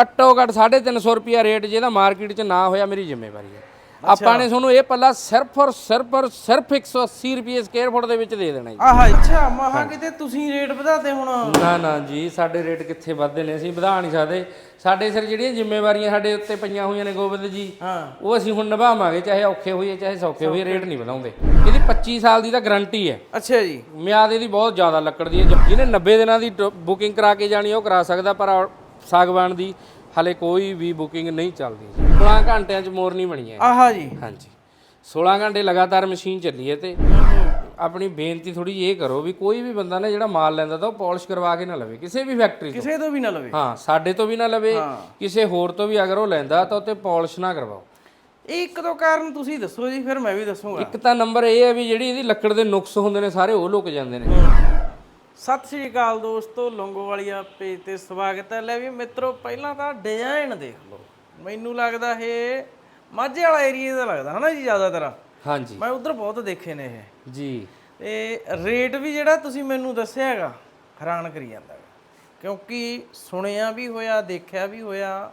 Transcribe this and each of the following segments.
ਘੱਟੋ ਘੱਟ 350 ਰੁਪਿਆ ਰੇਟ ਜਿਹਦਾ ਮਾਰਕੀਟ 'ਚ ਨਾ ਹੋਇਆ ਮੇਰੀ ਜ਼ਿੰਮੇਵਾਰੀ ਹੈ। ਆਪਾਂ ਨੇ ਤੁਹਾਨੂੰ ਇਹ ਪੱਲਾ ਸਿਰਫ ਔਰ ਸਿਰਫ ਔਰ ਸਿਰਫ 180 ਰੁਪਏ ਸਕੁਅਰ ਫੁੱਟ ਦੇ ਵਿੱਚ ਦੇ ਦੇਣਾ ਜੀ। ਆਹ ਅੱਛਾ ਮਹਾ ਕਿਤੇ ਤੁਸੀਂ ਰੇਟ ਵਧਾਤੇ ਹੁਣ। ਨਾ ਨਾ ਜੀ ਸਾਡੇ ਰੇਟ ਕਿੱਥੇ ਵੱਧਦੇ ਨੇ? ਅਸੀਂ ਵਧਾ ਨਹੀਂ ਸਕਦੇ। ਸਾਡੇ ਸਿਰ ਜਿਹੜੀਆਂ ਜ਼ਿੰਮੇਵਾਰੀਆਂ ਸਾਡੇ ਉੱਤੇ ਪਈਆਂ ਹੋਈਆਂ ਨੇ ਗੋਬਿੰਦ ਜੀ ਹਾਂ। ਉਹ ਅਸੀਂ ਹੁਣ ਨਿਭਾਵਾਂਗੇ ਚਾਹੇ ਔਖੇ ਹੋਈਏ ਚਾਹੇ ਸੌਖੇ ਹੋਈਏ ਰੇਟ ਨਹੀਂ ਵਧਾਉਂਦੇ। ਇਹਦੀ 25 ਸਾਲ ਦੀ ਤਾਂ ਗਾਰੰਟੀ ਹੈ। ਅੱਛਾ ਜੀ। ਮਿਆਦ ਇਹਦੀ ਬਹੁਤ ਜ਼ਿਆਦਾ ਲੱਕੜ ਦੀ ਹੈ। ਜਿਹਨੇ 90 ਦਿਨਾਂ ਦੀ ਬੁਕਿੰਗ ਕਰਾ ਕੇ ਜਾਣੀ ਉਹ ਕਰਾ ਸਕਦਾ ਪਰ ਸਾਗਵਾਨ ਦੀ ਹਲੇ ਕੋਈ ਵੀ ਬੁਕਿੰਗ ਨਹੀਂ ਚੱਲਦੀ। 16 ਘੰਟਿਆਂ 'ਚ ਮੋਰ ਨਹੀਂ ਬਣੀ ਹੈ ਆਹਾ ਜੀ। ਹਾਂਜੀ। 16 ਘੰਟੇ ਲਗਾਤਾਰ ਮਸ਼ੀਨ ਚੱਲੀ ਹੈ ਤੇ ਆਪਣੀ ਬੇਨਤੀ ਥੋੜੀ ਇਹ ਕਰੋ ਵੀ ਕੋਈ ਵੀ ਬੰਦਾ ਨਾ ਜਿਹੜਾ ਮਾਲ ਲੈਂਦਾ ਤਾਂ ਉਹ ਪਾਲਿਸ਼ ਕਰਵਾ ਕੇ ਨਾ ਲਵੇ ਕਿਸੇ ਵੀ ਫੈਕਟਰੀ ਤੋਂ। ਕਿਸੇ ਤੋਂ ਵੀ ਨਾ ਲਵੇ। ਹਾਂ ਸਾਡੇ ਤੋਂ ਵੀ ਨਾ ਲਵੇ ਕਿਸੇ ਹੋਰ ਤੋਂ ਵੀ ਅਗਰ ਉਹ ਲੈਂਦਾ ਤਾਂ ਉੱਤੇ ਪਾਲਿਸ਼ ਨਾ ਕਰਵਾਓ। ਇਹ ਇੱਕ ਦੋ ਕਾਰਨ ਤੁਸੀਂ ਦੱਸੋ ਜੀ ਫਿਰ ਮੈਂ ਵੀ ਦੱਸੂਗਾ। ਇੱਕ ਤਾਂ ਨੰਬਰ ਇਹ ਹੈ ਵੀ ਜਿਹੜੀ ਇਹਦੀ ਲੱਕੜ ਦੇ ਨੁਕਸ ਹੁੰਦੇ ਨੇ ਸਾਰੇ ਉਹ ਲੁਕ ਜਾਂਦੇ ਨੇ। ਸਤਿ ਸ਼੍ਰੀ ਅਕਾਲ ਦੋਸਤੋ ਲੰਗੋਵਾਲੀਆ ਪੇਜ ਤੇ ਸਵਾਗਤ ਹੈ। ਲੈ ਵੀ ਮਿੱਤਰੋ ਪਹਿਲਾਂ ਤਾਂ ਡਿਜ਼ਾਈਨ ਦੇਖ ਲਓ। ਮੈਨੂੰ ਲੱਗਦਾ ਇਹ ਮਾਝੇ ਵਾਲਾ ਏਰੀਆ ਦਾ ਲੱਗਦਾ ਹਨਾ ਜੀ ਜ਼ਿਆਦਾਤਰ? ਹਾਂਜੀ। ਮੈਂ ਉਧਰ ਬਹੁਤ ਦੇਖੇ ਨੇ ਇਹ। ਜੀ। ਤੇ ਰੇਟ ਵੀ ਜਿਹੜਾ ਤੁਸੀਂ ਮੈਨੂੰ ਦੱਸਿਆ ਹੈਗਾ ਹੈਰਾਨ ਕਰੀ ਜਾਂਦਾ। ਕਿਉਂਕਿ ਸੁਣਿਆ ਵੀ ਹੋਇਆ ਦੇਖਿਆ ਵੀ ਹੋਇਆ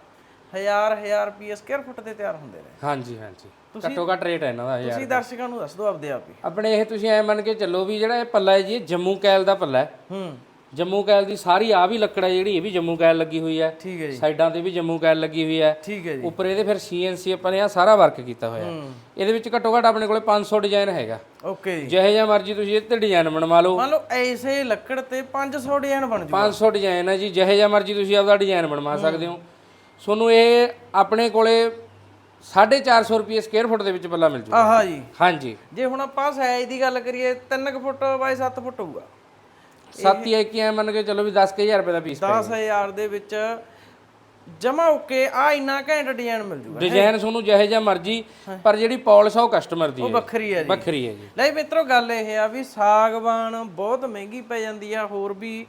ਹਜ਼ਾਰ ਹਜ਼ਾਰ ਰੁਪਏ ਸਕੁਅਰ ਫੁੱਟ ਦੇ ਤਿਆਰ ਹੁੰਦੇ ਨੇ। ਹਾਂਜੀ ਹਾਂਜੀ। ਘੱਟੋ ਘੱਟ ਰੇਟ ਹੈ ਇਹਨਾਂ ਦਾ ਯਾਰ ਤੁਸੀਂ ਦਰਸ਼ਕਾਂ ਨੂੰ ਦੱਸ ਦਿਓ ਆਪਦੇ ਆਪ ਹੀ। ਆਪਣੇ ਇਹ ਤੁਸੀਂ ਐ ਮੰਨ ਕੇ ਚੱਲੋ ਵੀ ਜਿਹੜਾ ਇਹ ਪੱਲਾ ਹੈ ਜੀ ਇਹ ਜੰਮੂ ਕੈਲ ਦਾ ਪੱਲਾ ਹੈ। ਹੂੰ। ਜੰਮੂ ਕੈਲ ਦੀ ਸਾਰੀ ਆ ਵੀ ਲੱਕੜ ਹੈ ਜਿਹੜੀ ਇਹ ਵੀ ਜੰਮੂ ਕੈਲ ਲੱਗੀ ਹੋਈ ਹੈ। ਠੀਕ ਹੈ ਜੀ। ਸਾਈਡਾਂ ਤੇ ਵੀ ਜੰਮੂ ਕੈਲ ਲੱਗੀ ਹੋਈ ਹੈ। ਠੀਕ ਹੈ ਜੀ। ਉੱਪਰ ਇਹਦੇ ਫਿਰ ਸੀਐਨਸੀ ਆਪਾਂ ਨੇ ਆ ਸਾਰਾ ਵਰਕ ਕੀਤਾ ਹੋਇਆ। ਹੂੰ। ਇਹਦੇ ਵਿੱਚ ਘੱਟੋ ਘੱਟ ਆਪਣੇ ਕੋਲੇ 500 ਡਿਜ਼ਾਈਨ ਹੈਗਾ। ਓਕੇ ਜੀ। ਜਿਹੇ ਜਿਹਾ ਮਰਜ਼ੀ ਤੁਸੀਂ ਇਹ ਤੇ ਡਿਜ਼ਾਈਨ ਬਣਵਾ ਲਓ। ਮੰਨ ਲਓ ਐਸੇ ਲੱਕੜ ਤੇ 500 ਡਿਜ਼ਾਈਨ ਬਣ ਜੂ 500 ਡਿਜ਼ਾਈਨ ਹੈ ਜੀ ਜਿਹੇ ਜਿਹਾ ਮਰਜ਼ੀ ਤੁਸੀਂ ਆਪਦਾ ਡਿਜ਼ਾਈਨ ਬਣਵਾ ਸਕਦੇ ਹੋ। ਤੁਹਾਨੂੰ ਇਹ ਆਪਣੇ ਕੋਲੇ 450 ਰੁਪਏ ਸਕੁਅਰ ਫੁੱਟ ਦੇ ਵਿੱਚ ਪੱਲਾ ਮਿਲ ਜੂਗਾ। ਆਹਾ ਜੀ। ਹਾਂਜੀ। ਜੇ ਹੁਣ ਆਪਾਂ ਸਾਈਜ਼ ਦੀ ਗੱਲ ਕਰੀਏ 3 ਫੁੱਟ ਬਾਈ 7 ਫੁੱਟ ਹੋਊਗਾ। ਸੱਤ ਹੀ ਕੀ ਐ ਮੰਨ ਕੇ ਚੱਲੋ ਵੀ 10000 ਰੁਪਏ ਦਾ ਪੀਸ 10000 ਦੇ ਵਿੱਚ ਜਮਾ ਓਕੇ ਆ ਇੰਨਾ ਘੈਂਟ ਡਿਜ਼ਾਈਨ ਮਿਲ ਜੂਗਾ। ਡਿਜ਼ਾਈਨ ਤੁਹਾਨੂੰ ਜਿਹੇ ਜਿਹਾ ਮਰਜ਼ੀ ਪਰ ਜਿਹੜੀ ਪਾਲਿਸ਼ ਆ ਉਹ ਕਸਟਮਰ ਦੀ ਹੈ। ਵੱਖਰੀ ਹੈ ਜੀ। ਵੱਖਰੀ ਹੈ ਜੀ। ਲੈ ਮਿੱਤਰੋ ਗੱਲ ਇਹ ਆ ਵੀ ਸਾਗਵਾਨ ਬਹੁਤ ਮਹਿੰਗੀ ਪੈ ਜਾਂਦੀ ਆ ਹੋਰ ਵੀ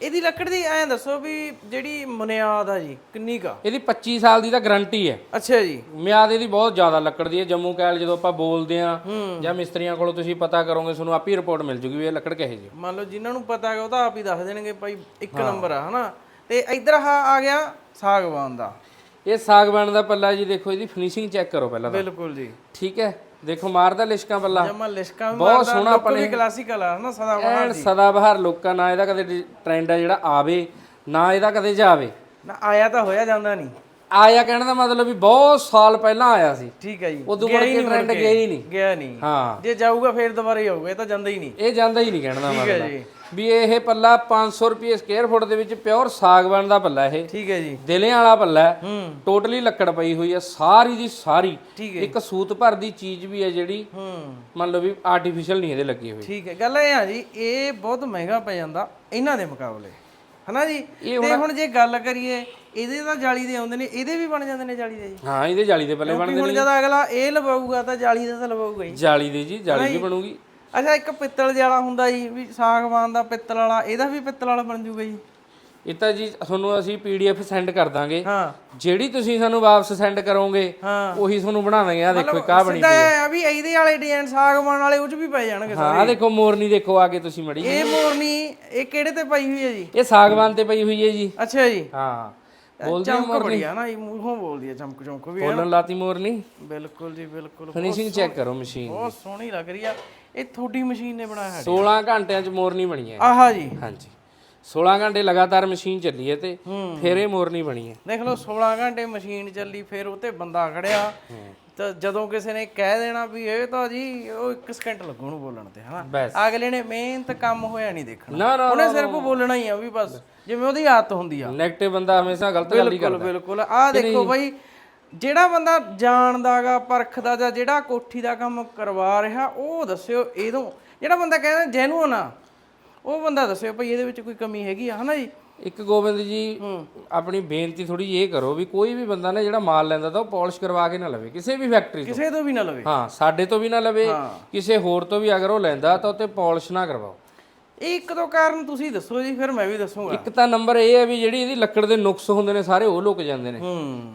ਇਹਦੀ ਲੱਕੜ ਦੀ ਐਂ ਦੱਸੋ ਵੀ ਜਿਹੜੀ ਮੁਨਿਆਦ ਆ ਜੀ ਕਿੰਨੀ ਕਾ ਇਹਦੀ 25 ਸਾਲ ਦੀ ਤਾਂ ਗਾਰੰਟੀ ਹੈ। ਅੱਛਾ ਜੀ। ਮਿਆਦ ਇਹਦੀ ਬਹੁਤ ਜ਼ਿਆਦਾ ਲੱਕੜ ਦੀ ਹੈ। ਜੰਮੂ ਕੈਲ ਜਦੋਂ ਆਪਾਂ ਬੋਲਦੇ ਆ ਜਾਂ ਮਿਸਤਰੀਆਂ ਕੋਲੋਂ ਤੁਸੀਂ ਪਤਾ ਕਰੋਗੇ ਤੁਹਾਨੂੰ ਆਪੀ ਰਿਪੋਰਟ ਮਿਲ ਜੂਗੀ ਵੀ ਇਹ ਲੱਕੜ ਕਿਹੇ ਜੀ ਮੰਨ ਲਓ ਜਿਨ੍ਹਾਂ ਨੂੰ ਪਤਾ ਹੈਗਾ ਉਹ ਤਾਂ ਆਪ ਹੀ ਦੱਸ ਦੇਣਗੇ ਭਾਈ ਇੱਕ ਨੰਬਰ ਆ ਹਨਾ? ਤੇ ਇੱਧਰ ਆ ਆ ਗਿਆ ਸਾਗਵਾਨ ਦਾ। ਇਹ ਸਾਗਵਾਨ ਦਾ ਪੱਲਾ ਜੀ ਦੇਖੋ ਇਹਦੀ ਫਿਨਿਸ਼ਿੰਗ ਚੈੱਕ ਕਰੋ ਪਹਿਲਾਂ ਤਾਂ। ਬਿਲਕੁਲ ਜੀ। ਠੀਕ ਹੈ? ਦੇਖੋ ਮਾਰਦਾ ਲਿਸ਼ਕਾਂ ਪੱਲਾ ਜਮਾ ਲਿਸ਼ਕਾਂ ਵੀ ਬਹੁਤ ਸੋਹਣਾ ਵੀ ਕਲਾਸੀਕਲ ਆ ਹਨਾ ਸਦਾ ਐਨ ਸਦਾ ਬਹਾਰ ਲੋਕਾਂ ਨਾ ਇਹਦਾ ਕਦੇ ਟ੍ਰੈਂਡ ਆ ਜਿਹੜਾ ਆਵੇ ਨਾ ਇਹਦਾ ਕਦੇ ਜਾਵੇ। ਨਾ ਆਇਆ ਤਾਂ ਹੋਇਆ ਜਾਂਦਾ ਨਹੀਂ। ਆਇਆ ਕਹਿਣ ਦਾ ਮਤਲਬ ਵੀ ਬਹੁਤ ਸਾਲ ਪਹਿਲਾਂ ਆਇਆ ਸੀ। ਠੀਕ ਹੈ ਜੀ। ਉਦੋਂ ਮੁੜ ਕੇ ਟ੍ਰੈਂਡ। ਗਿਆ ਹੀ ਨਹੀਂ। ਗਿਆ ਨਹੀਂ। ਹਾਂ। ਜੇ ਜਾਊਗਾ ਫੇਰ ਦੁਬਾਰਾ ਹੀ ਆਊਗਾ ਇਹ ਤਾਂ ਜਾਂਦਾ ਹੀ ਨਹੀਂ। ਇਹ ਜਾਂਦਾ ਹੀ ਨਹੀਂ ਕਹਿਣ ਦਾ ਠੀਕ ਹੈ ਮਤਲਬ। ਜੀ। ਵੀ ਇਹ ਪੱਲਾ 500 ਰੁਪਏ ਸਕੁਅਰ ਫੁੱਟ ਦੇ ਵਿੱਚ ਪਿਓਰ ਸਾਗਵਾਨ ਦਾ ਪੱਲਾ ਇਹ। ਠੀਕ ਹੈ ਜੀ। ਦਿਲੇ ਵਾਲਾ ਪੱਲਾ ਹੈ। ਹੂੰ। ਟੋਟਲੀ ਲੱਕੜ ਪਈ ਹੋਈ ਹੈ ਸਾਰੀ ਦੀ ਸਾਰੀ। ਇੱਕ ਸੂਤ ਭਰ ਦੀ ਚੀਜ਼ ਵੀ ਹੈ ਜਿਹੜੀ ਹੂੰ। ਮੰਨ ਲਓ ਵੀ ਆਰਟੀਫੀਸ਼ੀਅਲ ਨਹੀਂ ਇਹਦੇ ਲੱਗੀ ਹੋਈ। ਠੀਕ ਹੈ। ਗੱਲ ਇਹ ਆ ਜੀ ਇਹ ਬਹੁਤ ਮਹਿੰਗਾ ਪੈ ਜਾਂਦਾ ਇਹਨਾਂ ਦੇ ਮੁਕਾਬਲੇ। ਹਨਾ ਜੀ? ਤੇ ਹੁਣ ਜੇ ਗੱਲ ਕਰੀਏ ਇਹਦੇ ਤਾਂ ਜਾਲੀ ਦੇ ਆਉਂਦੇ ਨੇ ਇਹਦੇ ਵੀ ਬਣ ਜਾਂਦੇ ਨੇ ਜਾਲੀ ਦੇ ਜੀ। ਹਾਂ ਇਹਦੇ ਜਾਲੀ ਦੇ ਪੱਲੇ ਕਿਉਂਕਿ ਹੁਣ ਜਦ ਅਗਲਾ ਇਹ ਲਵਾਊਗਾ ਤਾਂ ਜਾਲੀ ਦਾ ਤਾਂ ਲਵਾਊਗਾ ਹੀ। ਜਾਲੀ ਦੇ ਜੀ ਜਾਲੀ ਵੀ ਬਣੂਗੀ। ਅੱਛਾ ਇੱਕ ਪਿੱਤਲ ਜਿਹਾ ਹੁੰਦਾ ਜੀ ਵੀ ਸਾਗਵਾਨ ਦਾ ਪਿੱਤਲ ਵਾਲਾ ਇਹਦਾ ਵੀ ਪਿੱਤਲ ਵਾਲਾ ਬਣ ਜੂਗਾ ਜੀ। ਇਹ ਤਾਂ ਜੀ ਤੁਹਾਨੂੰ ਅਸੀਂ ਪੀਡੀਐਫ ਸੈਂਡ ਕਰ ਦਾਂਗੇ। ਹਾਂ। ਜਿਹੜੀ ਤੁਸੀਂ ਸਾਨੂੰ ਵਾਪਸ ਸੈਂਡ ਕਰੋਗੇ ਉਹੀ ਤੁਹਾਨੂੰ ਬਣਾ ਦਾਂਗੇ ਆ ਦੇਖੋ ਕਾ ਬਣੀ ਇਹ ਆ ਵੀ ਇਹਦੇ ਵਾਲੇ ਡਿਜ਼ਾਈਨ ਸਾਗਵਾਨ ਵਾਲੇ ਉਹ ਚ ਵੀ ਪੈ ਜਾਣਗੇ ਹਾਂ ਆ ਦੇਖੋ ਮੋਰਨੀ ਦੇਖੋ ਆ ਕੇ ਤੁਸੀਂ ਮੜੀ ਇਹ ਮੋਰਨੀ ਇਹ ਕਿਹੜੇ ਤੇ ਪਈ ਹੋਈ ਹੈ ਜੀ? ਇਹ ਸਾਗਵਾਨ ਤੇ ਪਈ ਹੋਈ ਹੈ ਜੀ। ਅੱਛਾ ਜੀ। ਹਾਂ। ਬੋਲਦੀ ਚਮਕ ਬੜੀ ਆ ਨਾ ਇਹ ਮੂੰਹੋਂ ਬੋਲਦੀ ਆ ਚਮਕ ਚਮਕ ਵੀ ਬੋਲਣ ਲਾਤੀ ਮੋਰਨੀ? ਬਿਲਕੁਲ ਜੀ ਬਿਲਕੁਲ। ਫਿਨਿਸ਼ਿੰਗ ਚੈੱਕ ਕਰੋ ਮਸ਼ੀਨ। ਬਹੁਤ ਸੋਹਣੀ ਲੱਗ ਰਹੀ ਆ। ਇਹ ਤੁਹਾਡੀ ਮਸ਼ੀਨ ਨੇ ਬਣਾਇਆ ਹੈ 16 ਘੰਟਿਆਂ ਚ ਮੋਰਨੀ ਬਣੀ ਹੈ। ਆਹਾ ਜੀ। ਹਾਂਜੀ। 16 ਘੰਟੇ ਲਗਾਤਾਰ ਮਸ਼ੀਨ ਚੱਲੀ ਹੈ ਤੇ ਫਿਰ ਇਹ ਮੋਰਨੀ ਬਣੀ ਹੈ। ਦੇਖ ਲਓ 16 ਘੰਟੇ ਮਸ਼ੀਨ ਚੱਲੀ ਫਿਰ ਉਤੇ ਬੰਦਾ ਖੜਿਆ। ਤਾਂ ਜਦੋਂ ਕਿਸੇ ਨੇ ਕਹਿ ਦੇਣਾ ਵੀ ਇਹ ਤਾਂ ਜੀ ਉਹ 1 ਸਕਿੰਟ ਲੱਗੂ ਨੂੰ ਬੋਲਣ ਤੇ ਹਨਾ? ਅਗਲੇ ਨੇ ਮਿਹਨਤ ਕੰਮ ਹੋਇਆ ਨਹੀਂ ਦੇਖਣਾ। ਉਹਨੇ ਸਿਰਫ ਬੋਲਣਾ ਹੀ ਆ ਵੀ ਬਸ ਜਿਵੇਂ ਉਹਦੀ ਆਦਤ ਹੁੰਦੀ ਆ। ਨੈਗੇਟਿਵ ਬੰਦਾ ਹਮੇਸ਼ਾ ਗਲਤ ਗੱਲ ਹੀ ਬਿਲਕੁਲ ਕਰਦਾ। ਬਿਲਕੁਲ। ਆਹ ਦੇਖੋ ਬਾਈ ਜਿਹੜਾ ਬੰਦਾ ਜਾਣਦਾਗਾ ਪਰਖਦਾ ਜਾਂ ਜਿਹੜਾ ਕੋਠੀ ਦਾ ਕੰਮ ਕਰਵਾ ਰਿਹਾ ਉਹ ਦੱਸਿਓ ਇਹਦੋਂ ਜਿਹੜਾ ਬੰਦਾ ਕਹਿੰਦਾ ਜੈਨੂਨ ਆ ਉਹ ਬੰਦਾ ਦੱਸਿਓ ਭਈ ਇਹਦੇ ਵਿੱਚ ਕੋਈ ਕਮੀ ਹੈਗੀ ਆ ਹਨਾ ਜੀ? ਇੱਕ ਗੋਬਿੰਦ ਜੀ ਆਪਣੀ ਬੇਨਤੀ ਥੋੜੀ ਇਹ ਕਰੋ ਵੀ ਕੋਈ ਵੀ ਬੰਦਾ ਨਾ ਜਿਹੜਾ ਮਾਲ ਲੈਂਦਾ ਤਾਂ ਉਹ ਪਾਲਿਸ਼ ਕਰਵਾ ਕੇ ਨਾ ਲਵੇ ਕਿਸੇ ਵੀ ਫੈਕਟਰੀ ਤੋਂ। ਕਿਸੇ ਤੋਂ ਵੀ ਨਾ ਲਵੇ। ਹਾਂ ਸਾਡੇ ਤੋਂ ਵੀ ਨਾ ਲਵੇ ਕਿਸੇ ਹੋਰ ਤੋਂ ਵੀ ਅਗਰ ਉਹ ਲੈਂਦਾ ਤਾਂ ਉੱਤੇ ਪਾਲਿਸ਼ ਨਾ ਕਰਵਾਓ। ਇਹ ਇੱਕ ਦੋ ਕਾਰਨ ਤੁਸੀਂ ਦੱਸੋ ਜੀ ਫਿਰ ਮੈਂ ਵੀ ਦੱਸੂਗਾ। ਇੱਕ ਤਾਂ ਨੰਬਰ ਇਹ ਹੈ ਵੀ ਜਿਹੜੀ ਇਹਦੀ ਲੱਕੜ ਦੇ ਨੁਕਸ ਹੁੰਦੇ ਨੇ ਸਾਰੇ ਉਹ ਲੁਕ ਜਾਂਦੇ ਨੇ।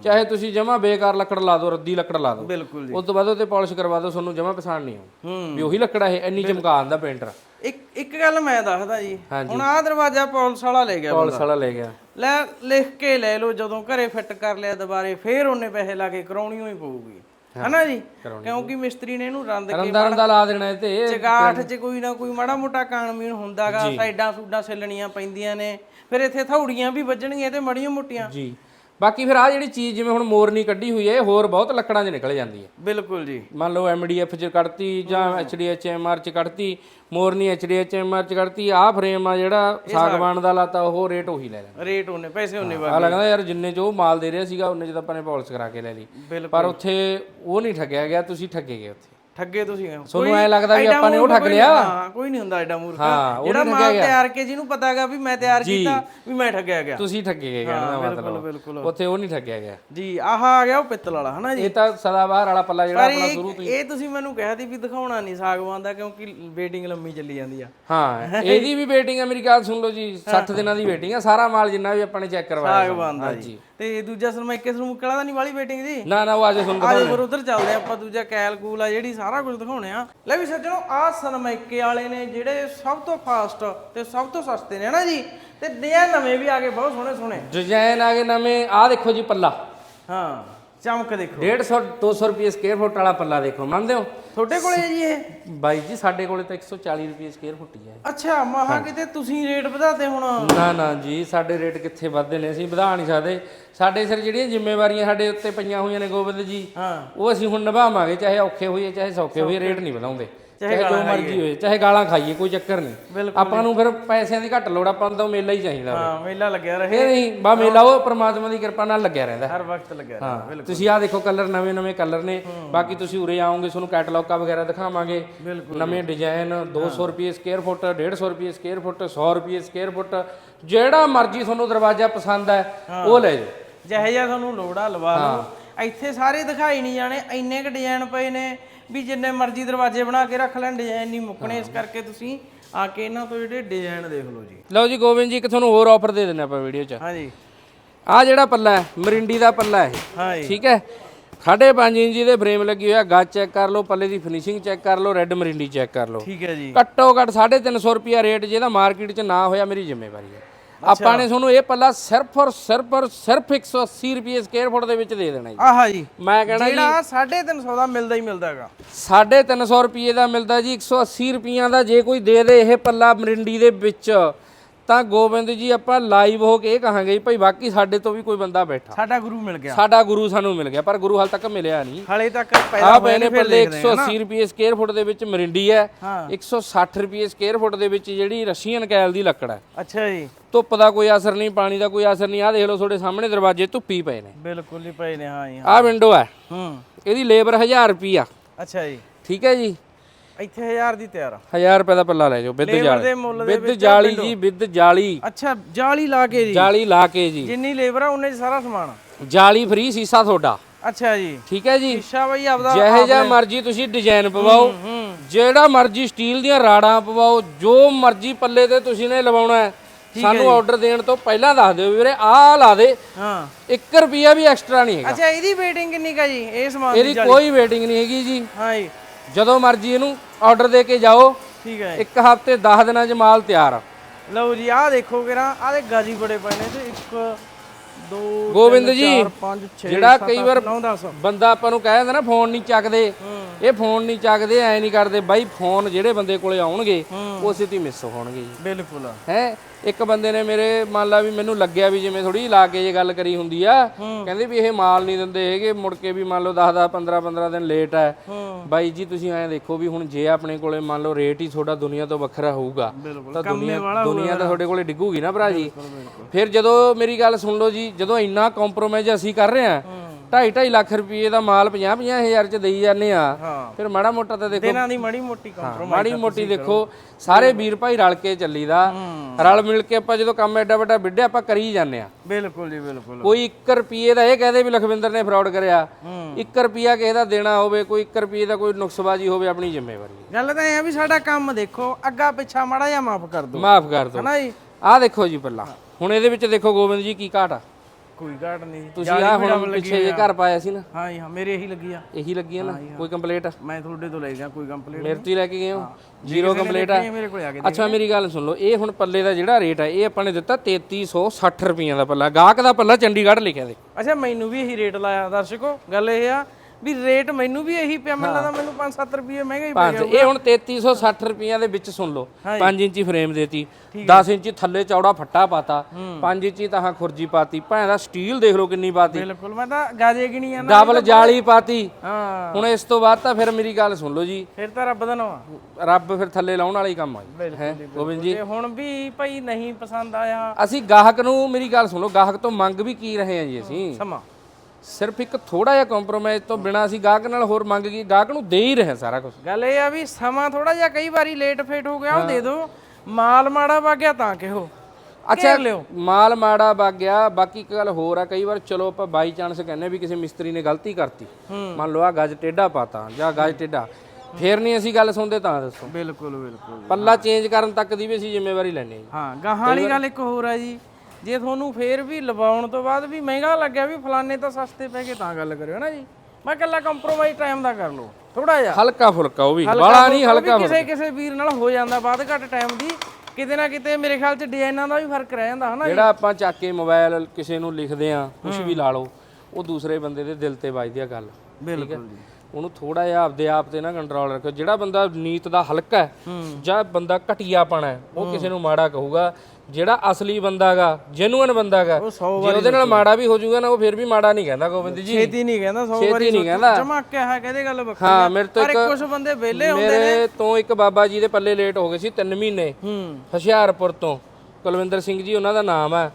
ਚਾਹੇ ਤੁਸੀਂ ਜਮਾ ਬੇਕਾਰ ਲੱਕੜ ਲਾ ਦਿਓ ਰੱਦੀ ਲੱਕੜ ਲਾ ਦਿਓ। ਬਿਲਕੁਲ ਜੀ। ਉਸ ਤੋਂ ਬਾਅਦ ਉੱਤੇ ਪਾਲਿਸ਼ ਕਰਵਾ ਦਿਓ ਤੁਹਾਨੂੰ ਜਮਾ ਪਛਾਣ ਨਹੀਂ ਆਉ ਵੀ ਉਹੀ ਲੱਕੜ ਹੈ ਇੰਨੀ ਚਮਕਾ ਆਂਦਾ ਪੇਂਟਰ। ਇੱਕ ਇੱਕ ਗੱਲ ਮੈਂ ਦੱਸਦਾ ਜੀ। ਹੁਣ ਆਹ ਦਰਵਾਜ਼ਾ ਪੁਲਿਸ ਵਾਲਾ ਲੈ ਗਿਆ ਪੁਲਿਸ ਵਾਲਾ ਲੈ ਗਿਆ। ਲੈ ਲਿਖ ਕੇ ਲੈ ਲਓ ਜਦੋਂ ਘਰੇ ਫਿੱਟ ਕਰ ਲਿਆ ਦੁਬਾਰੇ ਫੇਰ ਉਹਨੇ ਪੈਸੇ ਲਾ ਕੇ ਕਰਾਉਣੀ ਹੀ ਪਊਗੀ। ਹਨਾ ਜੀ? ਕਿਉਂਕਿ ਮਿਸਤਰੀ ਨੇ ਇਹਨੂੰ ਰੰਦ ਕੇ ਰੰਦਾਂ ਦਾ ਲਾ ਦੇਣਾ ਤੇ। ਚਗਾਠ 'ਚ ਕੋਈ ਨਾ ਕੋਈ ਮਾੜਾ ਮੋਟਾ ਕਾਣਮੀਨ ਹੁੰਦਾਗਾ ਸਾਈਡਾਂ ਸੂਡਾਂ ਛਿੱਲਣੀਆਂ ਪੈਂਦੀਆਂ ਨੇ। ਫਿਰ ਇੱਥੇ ਥੌੜੀਆਂ ਵੀ ਵੱਜਣਗੀਆਂ ਤੇ ਮੜੀਆਂ ਮੋਟੀਆਂ। ਜੀ। ਬਾਕੀ ਫਿਰ ਆ ਜਿਹੜੀ ਚੀਜ਼ ਜਿਵੇਂ ਹੁਣ ਮੋਰਨੀ ਕੱਢੀ ਹੋਈ ਹੈ ਇਹ ਹੋਰ ਬਹੁਤ ਲੱਕੜਾਂ 'ਚ ਨਿਕਲ ਜਾਂਦੀ ਹੈ। ਬਿਲਕੁਲ ਜੀ। ਮੰਨ ਲਓ ਐਮਡੀਐਫ 'ਚ ਕੱਢਤੀ ਜਾਂ ਐਚਡੀਐਚਐਮਆਰ 'ਚ ਕੱਢਤੀ ਮੋਰਨੀ ਐਚਡੀਐਚਐਮਆਰ 'ਚ ਕੱਢਤੀ ਆਹ ਫਰੇਮ ਆ ਜਿਹੜਾ ਸਾਗਵਾਨ ਦਾ ਲਾਤਾ ਉਹ ਰੇਟ ਉਹੀ ਲੈ ਲੈਣਾ ਰੇਟ ਉਹਨੇ ਪੈਸੇ ਉਹਨੇ ਆ ਲੱਗਦਾ ਯਾਰ ਜਿੰਨੇ ਚ ਉਹ ਮਾਲ ਦੇ ਰਿਹਾ ਸੀਗਾ ਉਹਨੇ ਜਦ ਆਪਾਂ ਨੇ ਪਾਲਿਸ਼ ਕਰਾ ਕੇ ਲੈ ਲਈ। ਪਰ ਉੱਥੇ ਉਹ ਨਹੀਂ ਠੱਗਿਆ ਗਿਆ ਤੁਸੀਂ ਠੱਗੇ ਗਏ ਉੱਥੇ। ਠੱਗੇ ਤੁਸੀਂ ਤੁਹਾਨੂੰ ਐ ਲੱਗਦਾ ਵੀ ਆਪਾਂ ਨੇ ਉਹ ਠੱਗ ਲਿਆ? ਹਾਂ ਕੋਈ ਨਹੀਂ ਹੁੰਦਾ ਐਡਾ ਮੂਰਖ। ਹਾਂ, ਜਿਹੜਾ ਮਾਲ ਤਿਆਰ ਕੇ ਜਿਹਨੂੰ ਪਤਾ ਹੈਗਾ ਵੀ ਮੈਂ ਤਿਆਰ ਕੀਤਾ ਵੀ ਮੈਂ ਠੱਗਿਆ ਗਿਆ। ਤੁਸੀਂ ਠੱਗੇ ਗਏ ਕਹਿਣ ਦਾ ਮਤਲਬ। ਉੱਥੇ ਉਹ ਨਹੀਂ ਠੱਗਿਆ ਗਿਆ। ਜੀ ਆਹ ਆ ਗਿਆ ਉਹ ਪਿੱਤਲ ਵਾਲਾ ਹਨਾ ਜੀ? ਇਹ ਤਾਂ ਸਦਾ ਬਾਹਰ ਵਾਲਾ ਪੱਲਾ ਜਿਹੜਾ ਆਪਣਾ ਸ਼ੁਰੂ ਇਹ ਇਹ ਤੁਸੀਂ ਮੈਨੂੰ ਕਹਿ ਦੀ ਵੀ ਦਿਖਾਉਣਾ ਨਹੀਂ ਸਾਗਵਾਨ ਦਾ ਕਿਉਂਕਿ ਵੇਟਿੰਗ ਲੰਮੀ ਚੱਲੀ ਜਾਂਦੀ ਆ। ਹਾਂ ਇਹਦੀ ਵੀ ਵੇਟਿੰਗ ਹੈ ਮੇਰੀ ਗੱਲ ਸੁਣ ਲਓ ਜੀ 60 ਦਿਨਾਂ ਦੀ ਵੇਟਿੰਗ ਹੈ ਸਾਰਾ ਮਾਲ ਜਿੰਨਾ ਵੀ ਆਪਾਂ ਨੇ ਚੈੱਕ ਕਰਵਾਇਆ ਸੀ। ਸਾਗਵਾਨ ਦਾ ਜੀ। ਤੇ ਦੂਜਾ ਸਰਮਾਈਕੇ ਸਰਮੁੱਕੇ ਵਾਲਾ ਤਾਂ ਨਹੀਂ ਵਾਲੀ ਵੇਟਿੰਗ ਜੀ? ਨਾ ਨਾ ਉਹ ਅੱਜ ਸੁਣ ਆ ਜੇ ਫਿਰ ਉਧਰ ਚੱਲਦੇ ਆ ਆਪਾਂ ਦੂਜਾ ਕੈਲਕੂਲ ਆ ਜਿਹੜੀ ਸਾਰਾ ਕੁਝ ਦਿਖਾਉਣੇ ਆ। ਲੈ ਵੀ ਸੱਜਣੋ ਆ ਸਰਮਾਈਕੇ ਵਾਲੇ ਨੇ ਜਿਹੜੇ ਸਭ ਤੋਂ ਫਾਸਟ ਤੇ ਸਭ ਤੋਂ ਸਸਤੇ ਨੇ ਹਨਾ ਜੀ? ਤੇ ਡਿਜ਼ਾਈਨ ਨਵੇਂ ਵੀ ਆ ਗਏ ਬਹੁਤ ਸੋਹਣੇ ਸੋਹਣੇ ਡਿਜ਼ਾਈਨ ਆ ਗਏ ਨਵੇਂ ਆ ਦੇਖੋ ਜੀ ਪੱਲਾ। ਹਾਂ। ਚਮਕ ਦੇਖੋ 150 200 ਰੁਪਏ ਸਕੁਅਰ ਫੁੱਟ ਵਾਲਾ ਪੱਲਾ ਦੇਖੋ ਮੰਨਦੇ ਹੋ ਤੁਹਾਡੇ ਕੋਲੇ ਹੈ ਜੀ ਇਹ ਬਾਈ ਜੀ ਸਾਡੇ ਕੋਲੇ ਤਾਂ 140 ਰੁਪਏ ਸਕੁਅਰ ਫੁੱਟ ਹੀ ਹੈ ਅੱਛਾ ਮਹਾ ਕਿਤੇ ਤੁਸੀਂ ਰੇਟ ਵਧਾਤੇ ਹੁਣ ਨਾ ਨਾ ਜੀ ਸਾਡੇ ਰੇਟ ਕਿੱਥੇ ਵੱਧਦੇ ਨੇ ਅਸੀਂ ਵਧਾ ਨਹੀਂ ਸਕਦੇ ਸਾਡੇ ਸਿਰ ਜਿਹੜੀਆਂ ਜ਼ਿੰਮੇਵਾਰੀਆਂ ਸਾਡੇ ਉੱਤੇ ਪਈਆਂ ਹੋਈਆਂ ਨੇ ਗੋਬਿੰਦ ਜੀ ਹਾਂ ਉਹ ਅਸੀਂ ਹੁਣ ਨਿਭਾਵਾਂਗੇ ਚਾਹੇ ਔਖੇ ਹੋਈਏ ਚਾਹੇ ਸੌਖੇ ਹੋਈਏ ਰੇਟ ਨਹੀਂ ਵਧਾਉਂਦੇ ਚਾਹੇ ਜੋ ਮਰਜ਼ੀ ਹੋਏ ਚਾਹੇ ਗਾਲਾਂ ਖਾਈਏ ਕੋਈ ਚੱਕਰ ਨਹੀਂ। ਆਪਾਂ ਨੂੰ ਫਿਰ ਪੈਸਿਆਂ ਦੀ ਘੱਟ ਲੋੜ ਆਪਾਂ ਨੂੰ ਤਾਂ ਮੇਲਾ ਹੀ ਚਾਹੀਦਾ ਹਾਂ ਮੇਲਾ ਲੱਗਿਆ ਰਹੇ। ਫੇਰ ਨਹੀਂ ਬਾ ਮੇਲਾ ਉਹ ਪ੍ਰਮਾਤਮਾ ਦੀ ਕਿਰਪਾ ਨਾਲ ਲੱਗਿਆ ਰਹਿੰਦਾ। ਹਰ ਵਕਤ ਲੱਗਿਆ ਰਹੇ ਹਾਂ ਤੁਸੀਂ ਆਹ ਦੇਖੋ ਕਲਰ ਨਵੇਂ ਨਵੇਂ ਕਲਰ ਨੇ ਬਾਕੀ ਤੁਸੀਂ ਉਰੇ ਆਓਗੇ ਤੁਹਾਨੂੰ ਕੈਟਲੌਗਾਂ ਵਗੈਰਾ ਦਿਖਾਵਾਂਗੇ। ਨਵੇਂ ਡਿਜ਼ਾਈਨ 200 ਰੁਪਏ ਸਕੁਅਰ ਫੁੱਟ 150 ਰੁਪਏ ਸਕੁਅਰ ਫੁੱਟ 100 ਰੁਪਏ ਸਕੁਅਰ ਫੁੱਟ ਜਿਹੜਾ ਮਰਜ਼ੀ ਤੁਹਾਨੂੰ ਦਰਵਾਜ਼ਾ ਪਸੰਦ ਹੈ ਉਹ ਲੈ ਜਾਓ। ਜਿਹੇ ਜਿਹਾ ਤੁਹਾਨੂੰ ਲੋੜ ਆ ਲਵਾ ਲਓ। ਇੱਥੇ ਸਾਰੇ ਦਿਖਾਈ ਨਹੀਂ ਜਾਣੇ ਇੰਨੇ ਕ ਡਿਜ਼ਾਈਨ ਪਏ ਨੇ। ਵੀ ਜਿੰਨੇ ਮਰਜ਼ੀ ਦਰਵਾਜ਼ੇ ਬਣਾ ਕੇ ਰੱਖ ਲੈਣ ਡਿਜ਼ਾਈਨ ਨਹੀਂ ਮੁੱਕਣੇ। ਇਸ ਕਰਕੇ ਤੁਸੀਂ ਆ ਕੇ ਇਹਨਾਂ ਤੋਂ ਜਿਹੜੇ ਡਿਜ਼ਾਈਨ ਦੇਖ ਲਓ ਜੀ। ਲਓ ਜੀ ਗੋਬਿੰਦ ਜੀ ਇੱਕ ਤੁਹਾਨੂੰ ਹੋਰ ਆਫਰ ਦੇ ਦਿੰਦੇ ਆਪਾਂ ਵੀਡੀਓ 'ਚ। ਹਾਂਜੀ। ਆ ਜਿਹੜਾ ਪੱਲਾ ਹੈ ਮਰਿੰਡੀ ਦਾ ਪੱਲਾ ਹੈ। ਹਾਂ ਜੀ ਠੀਕ ਹੈ? ਸਾਢੇ ਪੰਜ ਇੰਚੀ ਦੇ ਫਰੇਮ ਲੱਗੀ ਹੋਇਆ ਗੱਜ ਚੈੱਕ ਕਰ ਲਓ ਪੱਲੇ ਦੀ ਫਿਨਿਸ਼ਿੰਗ ਚੈੱਕ ਕਰ ਲਓ ਰੈੱਡ ਮਰਿੰਡੀ ਚੈੱਕ ਕਰ ਲਓ। ਠੀਕ ਹੈ ਜੀ। ਘੱਟੋ ਘੱਟ 350 ਰੁਪਿਆ ਰੇਟ ਜਿਹਦਾ ਮਾਰਕੀਟ 'ਚ ਨਾ ਹੋਇਆ ਮੇਰੀ ਜ਼ਿੰਮੇਵਾਰੀ ਹੈ। ਆਪਾਂ ਨੇ ਤੁਹਾਨੂੰ ਇਹ ਪੱਲਾ ਸਿਰਫ ਔਰ ਸਿਰਫ ਔਰ ਸਿਰਫ 180 ਰੁਪਏ ਸਕੁਅਰ ਫੁੱਟ ਦੇ ਵਿੱਚ ਦੇ ਦੇਣਾ ਜੀ। ਆਹਾ ਜੀ। ਮੈਂ ਕਹਿਣਾ ਜੀ ਜਿਹੜਾ 350 ਦਾ ਮਿਲਦਾ ਹੀ ਮਿਲਦਾ ਹੈਗਾ। 350 ਰੁਪਏ ਦਾ ਮਿਲਦਾ ਜੀ 180 ਰੁਪਈਆਂ ਦਾ ਜੇ ਕੋਈ ਦੇ ਦੇ ਇਹ ਪੱਲਾ ਮਰਿੰਡੀ ਦੇ ਵਿੱਚ। ਤਾਂ ਗੋਬਿੰਦ ਜੀ ਆਪਾਂ ਲਾਈਵ ਹੋ ਕੇ ਇਹ ਕਹਾਂਗੇ ਭਾਈ ਬਾਕੀ ਸਾਡੇ ਤੋਂ ਵੀ ਕੋਈ ਬੰਦਾ ਬੈਠਾ। ਸਾਡਾ ਗੁਰੂ ਮਿਲ ਗਿਆ। ਸਾਡਾ ਗੁਰੂ ਸਾਨੂੰ ਮਿਲ ਗਿਆ ਪਰ ਗੁਰੂ ਹਾਲ ਤੱਕ ਮਿਲਿਆ ਨਹੀਂ। ਹਲੇ ਤੱਕ ਪੈਦਾ ਆ ਹੋਏ ਨੇ ਪੱਲੇ ਦੇਖਦੇ ਆ 180 ਰੁਪਏ ਸਕੁਅਰ ਫੁੱਟ ਦੇ ਵਿੱਚ ਮਰਿੰਡੀ ਹੈ ਹਾਂ। 160 ਰੁਪਏ ਸਕੁਅਰ ਫੁੱਟ ਦੇ ਵਿੱਚ ਜਿਹੜੀ ਰਸ਼ੀਅਨ ਕੈਲ ਦੀ ਲੱਕੜ ਹੈ। ਅੱਛਾ ਜੀ। ਧੁੱਪ ਦਾ ਕੋਈ ਅਸਰ ਨਹੀਂ ਪਾਣੀ ਦਾ ਕੋਈ ਅਸਰ ਨਹੀਂ ਆਹ ਦੇਖ ਲਓ ਤੁਹਾਡੇ ਸਾਹਮਣੇ ਦਰਵਾਜ਼ੇ ਧੁੱਪੀ ਪਏ ਨੇ। ਬਿਲਕੁਲ ਹੀ ਪਏ ਨੇ ਹਾਂ ਜੀ ਵਿੰਡੋ ਹੈ। ਹੂੰ। ਇਹਦੀ ਲੇਬਰ 1000 ਰੁਪਿਆ ਅੱਛਾ ਜੀ। ਠੀਕ ਹੈ ਜੀ? ਇੱਥੇ 1000 ਦੀ ਤਿਆਰ ਆ। 1000 ਰੁਪਏ ਦਾ ਪੱਲਾ ਲੈ ਜਾਓ ਵਿੱਦ ਲੇਬਰ ਜਾਲੀ। ਦੇ ਮੁੱਲ ਦੇ ਵਿੱਦ ਜਾਲੀ ਜੀ ਵਿੱਦ ਜਾਲੀ। ਅੱਛਾ ਜਾਲੀ ਲਾ ਕੇ ਜੀ। ਜਾਲੀ ਲਾ ਕੇ ਜੀ। ਜਿੰਨੀ ਲੇਬਰ ਆ ਉਹਨੇ ਸਾਰਾ ਸਮਾਨ ਜਾਲੀ ਫ੍ਰੀ ਸੀਸਾ ਤੁਹਾਡਾ। ਅੱਛਾ ਜੀ। ਠੀਕ ਹੈ ਜੀ? ਸ਼ੀਸ਼ਾ ਬਈ ਆਪਦਾ ਜਿਹੇ ਜਿਹਾ ਮਰਜ਼ੀ ਤੁਸੀਂ ਡਿਜ਼ਾਈਨ ਪਵਾਓ। ਜਿਹੜਾ ਮਰਜ਼ੀ ਸਟੀਲ ਦੀਆਂ ਰਾੜਾਂ ਪਵਾਓ ਜੋ ਮਰਜ਼ੀ ਪੱਲੇ ਤੇ ਤੁਸੀਂ ਨੇ ਲਵਾਉਣਾ ਹੈ ਸਾਨੂੰ ਆਰਡਰ ਦੇਣ ਤੋਂ ਪਹਿਲਾਂ ਦੱਸ ਦਿਓ ਵੀ ਵੀਰੇ ਆਹ ਲਾ ਦੇ। ਹਾਂ। 1 ਰੁਪਿਆ ਵੀ ਐਕਸਟਰਾ ਨਹੀਂ ਹੈਗਾ। ਅੱਛਾ ਇਹਦੀ ਵੇਟਿੰਗ ਕਿੰਨੀ ਕਾ ਜੀ? ਇਹ ਸਮਾਨ ਇਹਦੀ ਕੋਈ ਵੇਟਿੰਗ ਨਹੀਂ ਹੈਗੀ ਜੀ। ਹਾਂ ਜੀ। ਜਦੋਂ ਮਰਜ਼ੀ ਇਹਨੂੰ ਆਰਡਰ ਦੇ ਕੇ ਜਾਓ। ਠੀਕ ਹੈ। ਇੱਕ ਹਫ਼ਤੇ 10 ਦਿਨਾਂ 'ਚ ਮਾਲ ਤਿਆਰ ਲਓ ਜੀ ਆਹ ਦੇਖੋ ਕਿਰਾ ਆਹ ਦੇ ਗਾਜੀ ਬੜੇ ਪਏ ਨੇ ਤੇ 1 2 ਗੋਬਿੰਦ ਜੀ, 5 6 ਜਿਹੜਾ ਕਈ ਵਾਰ 9 10 ਬੰਦਾ ਆਪਾਂ ਨੂੰ ਕਹਿ ਦਿੰਦਾ ਨਾ ਫੋਨ ਨਹੀਂ ਚੱਕਦੇ। ਇਹ ਫੋਨ ਨਹੀਂ ਚੱਕਦੇ ਐ ਨਹੀਂ ਕਰਦੇ। ਬਾਈ ਫੋਨ ਜਿਹੜੇ ਬੰਦੇ ਕੋਲੇ ਆਉਣਗੇ ਉਹ ਸਿੱਧੀ ਮਿਸ ਹੋਣਗੇ ਜੀ। ਬਿਲਕੁਲ। ਹੈ? ਇੱਕ ਬੰਦੇ ਨੇ ਮੇਰੇ ਮੰਨ ਲਾ ਵੀ ਮੈਨੂੰ ਲੱਗਿਆ ਵੀ ਜਿਵੇਂ ਥੋੜੀ ਲਾ ਕੇ ਜੇ ਗੱਲ ਕਰੀ ਹੁੰਦੀ ਆ ਕਹਿੰਦੇ ਵੀ ਇਹ ਮਾਲ ਨਹੀਂ ਦਿੰਦੇ ਹੈਗੇ ਮੁੜ ਕੇ ਵੀ ਮੰਨ ਲਓ 10 10 15 15 ਦਿਨ ਲੇਟ ਹੈ ਹੂੰ। ਬਾਈ ਜੀ ਤੁਸੀਂ ਐਂ ਦੇਖੋ ਵੀ ਹੁਣ ਜੇ ਆਪਣੇ ਕੋਲੇ ਮੰਨ ਲਓ ਰੇਟ ਹੀ ਤੁਹਾਡਾ ਦੁਨੀਆ ਤੋਂ ਵੱਖਰਾ ਹੋਊਗਾ ਤਾਂ ਦੁਨੀਆ ਦੁਨੀਆ ਤਾਂ ਤੁਹਾਡੇ ਕੋਲੇ ਡਿੱਗੂਗੀ ਨਾ ਭਰਾ ਜੀ। ਫਿਰ ਜਦੋਂ ਮੇਰੀ ਗੱਲ ਸੁਣ ਲਓ ਜੀ ਜਦੋਂ ਇੰਨਾ ਕੰਪਰੋਮਾਈਜ਼ ਅਸੀਂ ਕਰ ਰਹੇ ਆ 2.5 2.5 ਲੱਖ ਰੁਪਏ ਦਾ ਮਾਲ 50 50 ਹਜ਼ਾਰ ਚ ਦੇਈ ਜਾਂਦੇ ਆ। ਫਿਰ ਮਾੜਾ ਮੋਟਾ ਤਾਂ ਦੇਖੋ। ਦਿਨਾਂ ਦੀ ਮੜੀ ਮੋਟੀ ਕੰਪਰੋਮਾਈਜ਼ ਮਾੜੀ ਮੋਟੀ ਦੇਖੋ ਸਾਰੇ ਵੀਰ ਭਾਈ ਰਲ ਕੇ ਚੱਲੀਦਾ। ਰਲ ਮਿਲ ਕੇ ਆਪਾਂ ਜਦੋਂ ਕੰਮ ਐਡਾ ਵੱਡਾ ਵਿੱਢੇ ਆਪਾਂ ਕਰੀ ਜਾਂਦੇ ਆ। ਬਿਲਕੁਲ ਜੀ ਬਿਲਕੁਲ। ਕੋਈ 1 ਰੁਪਏ ਦਾ ਇਹ ਕਹਦੇ ਵੀ ਲਖਵਿੰਦਰ ਨੇ ਫਰਾਡ ਕਰਿਆ। ਹੂੰ। 1 ਰੁਪਿਆ ਕਿਸੇ ਦਾ ਦੇਣਾ ਹੋਵੇ ਕੋਈ 1 ਰੁਪਏ ਦਾ ਕੋਈ ਨੁਕਸਬਾਜੀ ਹੋਵੇ ਆਪਣੀ ਜ਼ਿੰਮੇਵਾਰੀ ਗੱਲ ਤਾਂ ਇਹ ਆ ਵੀ ਸਾਡਾ ਕੰਮ ਦੇਖੋ ਅੱਗਾ ਪਿੱਛਾ ਮਾੜਾ ਜਿਹਾ ਮਾਫ ਕਰ ਦਿਓ। ਮਾਫ ਕਰ ਦਿਓ। ਹਨਾ ਜੀ? ਆਹ ਦੇਖੋ ਜੀ ਪੱਲਾ ਹੁਣ ਇਹਦੇ ਵਿੱਚ ਦੇਖੋ ਗੋਬਿੰਦ ਜੀ ਕੀ ਘਾਟ ਆ। ਕੋਈ ਘਾਟ ਨਹੀਂ। ਤੁਸੀਂ ਆ ਹੁਣ ਪਿੱਛੇ ਜੇ ਘਰ ਪਾਇਆ ਸੀ ਨਾ। ਹਾਂ ਜੀ ਹਾਂ ਮੇਰੇ ਇਹੀ ਲੱਗੀ ਆ। ਇਹੀ ਲੱਗੀ ਹੈ ਨਾ ਕੋਈ ਕੰਪਲੀਟ ਮੈਂ ਤੁਹਾਡੇ ਤੋਂ ਲੈ ਗਿਆ ਕੋਈ ਕੰਪਲੀਟ ਮੇਰੇ ਤੋਂ ਹੀ ਲੈ ਕੇ ਗਏ ਹੋ? ਜ਼ੀਰੋ ਕੰਪਲੀਟ ਆ? ਆ ਅੱਛਾ ਮੇਰੀ ਗੱਲ ਸੁਣ ਲਓ ਇਹ ਹੁਣ ਪੱਲੇ ਦਾ ਜਿਹੜਾ ਰੇਟ ਹੈ ਇਹ ਆਪਾਂ ਨੇ ਦਿੱਤਾ 3360 ਰੁਪਈਆ ਦਾ ਪੱਲਾ। ਗਾਹਕ ਦਾ ਪੱਲਾ ਚੰਡੀਗੜ੍ਹ ਲਿਖਿਆ ਦੇ। ਅੱਛਾ ਮੈਨੂੰ ਵੀ ਇਹੀ ਰੇਟ ਲਾਇਆ ਦਰਸ਼ਕੋ। ਗੱਲ ਇਹ ਆ ਵੀ ਰੇਟ ਮੈਨੂੰ ਵੀ ਇਹੀ ਪਿਆ ਮੈਨੂੰ ਲੱਗਦਾ ਮੈਨੂੰ 5-7 ਰੁਪਏ ਮਹਿੰਗਾ ਹੀ ਪੈ ਇਹ ਹੁਣ 3360 ਰੁਪਈਆ ਦੇ ਵਿੱਚ ਸੁਣ ਲਓ। 5 ਇੰਚੀ ਫਰੇਮ ਦੇਤੀ 10 ਇੰਚੀ ਥੱਲੇ ਚੌੜਾ ਫੱਟਾ ਪਾਤਾ 5 ਇੰਚੀ ਤਾਂ ਖੁਰਜੀ ਪਾਤੀ ਭਾਂ ਦਾ ਸਟੀਲ ਦੇਖ ਲਓ ਕਿੰਨੀ ਪਾਤੀ। ਬਿਲਕੁਲ ਮੈਂ ਤਾਂ ਗਾਜੇ ਗਿਣੀ ਜਾਂਦਾ ਡਬਲ ਜਾਲੀ ਪਾਤੀ। ਹਾਂ। ਹੁਣ ਇਸ ਤੋਂ ਬਾਅਦ ਤਾਂ ਫਿਰ ਮੇਰੀ ਗੱਲ ਸੁਣ ਲਓ ਜੀ। ਫਿਰ ਤਾਂ ਰੱਬ ਦਾ ਨਾਮ ਰੱਬ ਫਿਰ ਥੱਲੇ ਲਾਉਣ ਵਾਲਾ ਹੀ ਕੰਮ ਆ ਜੀ। ਹੈ ਗੋਬਿੰਦ ਜੀ। ਹੁਣ ਵੀ ਭਾਈ ਨਹੀਂ ਪਸੰਦ ਆਇਆ ਅਸੀਂ ਗਾਹਕ ਨੂੰ ਮੇਰੀ ਗੱਲ ਸੁਣੋ ਗਾਹਕ ਤੋਂ ਮੰਗ ਵੀ ਕੀ ਰਹੇ ਆ ਜੀ ਅਸੀਂ? ਸਮਾਂ। ਸਿਰਫ ਇੱਕ ਥੋੜਾ ਜਿਹਾ ਕੰਪਰੋਮਾਈਜ਼ ਤੋਂ ਬਿਨਾ ਅਸੀਂ ਗਾਹਕ ਨਾਲ ਹੋਰ ਮੰਗ ਕੀ ਗਾਹਕ ਨੂੰ ਦੇ ਹੀ ਰਹੇ ਸਾਰਾ ਕੁਝ ਗੱਲ ਇਹ ਆ ਵੀ ਸਮਾਂ ਥੋੜਾ ਜਿਹਾ ਕਈ ਵਾਰੀ ਲੇਟ ਫੇਟ ਹੋ ਗਿਆ ਉਹ ਦੇ ਦਿਓ। ਮਾਲ ਮਾੜਾ ਵਗ ਗਿਆ ਤਾਂ ਕਿਹੋ? ਅੱਛਾ ਲਿਓ। ਮਾਲ ਮਾੜਾ ਵਗ ਗਿਆ ਬਾਕੀ ਇੱਕ ਗੱਲ ਹੋਰ ਆ ਕਈ ਵਾਰ ਚਲੋ ਆਪਾਂ ਬਾਈ ਚਾਂਸ ਕਹਿੰਦੇ ਵੀ ਕਿਸੇ ਮਿਸਤਰੀ ਨੇ ਗਲਤੀ ਕਰਤੀ। ਮੰਨ ਲਓ ਆ ਗੱਜ ਟੇਢਾ ਪਾਤਾ ਜਾਂ ਗੱਜ ਟੇਢਾ ਫੇਰ ਨਹੀਂ ਅਸੀਂ ਗੱਲ ਸੁਣਦੇ ਤਾਂ ਦੱਸੋ। ਬਿਲਕੁਲ ਬਿਲਕੁਲ। ਪੱਲਾ ਚੇਂਜ ਕਰਨ ਤੱਕ ਦੀ ਵੀ ਅਸੀਂ ਜ਼ਿੰਮੇਵਾਰੀ ਲੈਣੀ ਹਾਂ ਗਾਹਾਂ ਵਾਲੀ ਗੱਲ ਇੱਕ ਹੋਰ ਆ ਜੀ। ਜੇ ਤੁਹਾਨੂੰ ਫੇਰ ਵੀ ਲਵਾਉਣ ਤੋਂ ਬਾਅਦ ਵੀ ਮਹਿੰਗਾ ਲੱਗਿਆ ਵੀ ਫਲਾਣੇ ਤਾਂ ਸਸਤੇ ਪੈ ਗਏ ਤਾਂ ਗੱਲ ਕਰਿਓ ਨਾ ਜੀ। ਮੈਂ ਕੱਲਾ ਕੰਪਰੋਮਾਈਜ਼ ਟਾਈਮ ਦਾ ਕਰ ਲਓ ਥੋੜਾ ਜਿਹਾ। ਹਲਕਾ ਫੁਲਕਾ ਉਹ ਵੀ ਬਾਲਾ ਨਹੀਂ ਹਲਕਾ ਕਿਸੇ ਕਿਸੇ ਵੀਰ ਨਾਲ ਹੋ ਜਾਂਦਾ ਬਾਅਦ ਘੱਟ ਟਾਈਮ ਦੀ। ਕਿਤੇ ਨਾ ਕਿਤੇ ਮੇਰੇ ਖਿਆਲ ਚ ਡਿਜ਼ਾਈਨਾਂ ਦਾ ਵੀ ਫ਼ਰਕ ਰਹਿ ਜਾਂਦਾ ਹਨਾ ਜਿਹੜਾ ਆਪਾਂ ਚੱਕ ਕੇ ਮੋਬਾਈਲ ਕਿਸੇ ਨੂੰ ਲਿਖਦੇ ਆ ਕੁਝ ਵੀ ਲਾ ਲਓ ਉਹ ਦੂਸਰੇ ਬੰਦੇ ਦੇ ਦਿਲ ਤੇ ਵੱਜਦੀ ਆ ਗੱਲ। ਬਿਲਕੁਲ ਜੀ। ਉਹਨੂੰ ਥੋੜਾ ਜਿਹਾ ਆਪਦੇ ਆਪ ਤੇ ਨਾ ਕੰਟਰੋਲ ਰੱਖੋ ਜਿਹੜਾ ਬੰਦਾ ਨੀਤ ਦਾ ਹਲਕਾ ਹੈ ਜਾਂ ਬੰਦਾ ਘਟੀਆਪਣਾ ਹੈ ਉਹ ਕਿਸੇ ਨੂੰ ਮਾੜਾ ਕਹੂਗਾ। ਜਿਹੜਾ ਅਸਲੀ ਬੰਦਾਗਾ ਜੈਨੂਇਨ ਬੰਦਾਗਾ ਜੇ ਉਹਦੇ ਨਾਲ ਮਾੜਾ ਵੀ ਹੋ ਜਾਊਗਾ ਨਾ ਉਹ ਫਿਰ ਵੀ ਮਾੜਾ ਨਹੀਂ ਕਹਿੰਦਾ ਗੋਬਿੰਦ ਜੀ। ਛੇਤੀ ਨਹੀਂ ਕਹਿੰਦਾ 100 ਛੇਤੀ ਵਾਰੀ ਨਹੀਂ ਕਹਿੰਦਾ। ਜਮਾ ਕਿਹਾ ਕਹਦੇ ਗੱਲ ਵੱਖਰੀ ਹਾਂ। ਮੇਰੇ ਤੋਂ ਇੱਕ ਕੁਝ ਬੰਦੇ ਵਿਹਲੇ ਹੁੰਦੇ ਮੇਰੇ ਤੋਂ ਇੱਕ ਬਾਬਾ ਜੀ ਦੇ ਪੱਲੇ ਲੇਟ ਹੋ ਗਏ ਸੀ 3 ਮਹੀਨੇ। ਹੂੰ। ਹੁਸ਼ਿਆਰਪੁਰ ਤੋਂ। ਕੁਲਵਿੰਦਰ ਸਿੰਘ ਜੀ ਉਹਨਾਂ ਦਾ ਨਾਮ ਹੈ।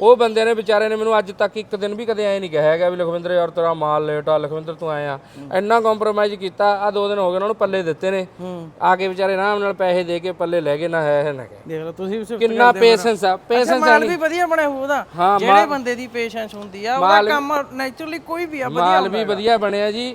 ਉਹ ਬੰਦੇ ਨੇ ਵਿਚਾਰੇ ਨੇ ਮੈਨੂੰ ਅੱਜ ਤੱਕ ਇੱਕ ਦਿਨ ਵੀ ਕਦੇ ਐ ਨਹੀਂ ਕਿਹਾ ਹੈਗਾ ਵੀ ਲਖਵਿੰਦਰ ਯਾਰ ਤੇਰਾ ਮਾਲ ਲੇਟ ਆ ਲਖਵਿੰਦਰ ਤੂੰ ਆਇਆ ਇੰਨਾ ਕੰਪਰੋਮਾਈਜ਼ ਕੀਤਾ ਆ ਦੋ ਦਿਨ ਹੋ ਗਏ ਉਹਨਾਂ ਨੂੰ ਪੱਲੇ ਦਿੱਤੇ ਨੇ। ਆ ਕੇ ਵਿਚਾਰੇ ਆਰਾਮ ਨਾਲ ਪੈਸੇ ਦੇ ਕੇ ਪੱਲੇ ਲੈ ਗਏ ਨਾ ਹੈ ਹੈ ਨਾ ਦੇਖ ਲਓ ਤੁਸੀਂ ਵੀ ਕਿੰਨਾ ਪੇਸ਼ੈਂਸ ਆ ਪੇਸ਼ੈਂਸ ਮਾਲ ਵੀ ਵਧੀਆ ਬਣਿਆ ਹੋਊ ਉਹਦਾ। ਹਾਂ, ਜਿਹੜੇ ਬੰਦੇ ਦੀ ਪੇਸ਼ੈਂਸ ਹੁੰਦੀ ਆ ਉਹਦਾ ਕੰਮ ਨੇਚਰਲੀ ਕੋਈ ਵੀ ਆ ਵਧੀਆ ਮਾਲ ਵੀ ਵਧੀਆ ਬਣਿਆ ਜੀ।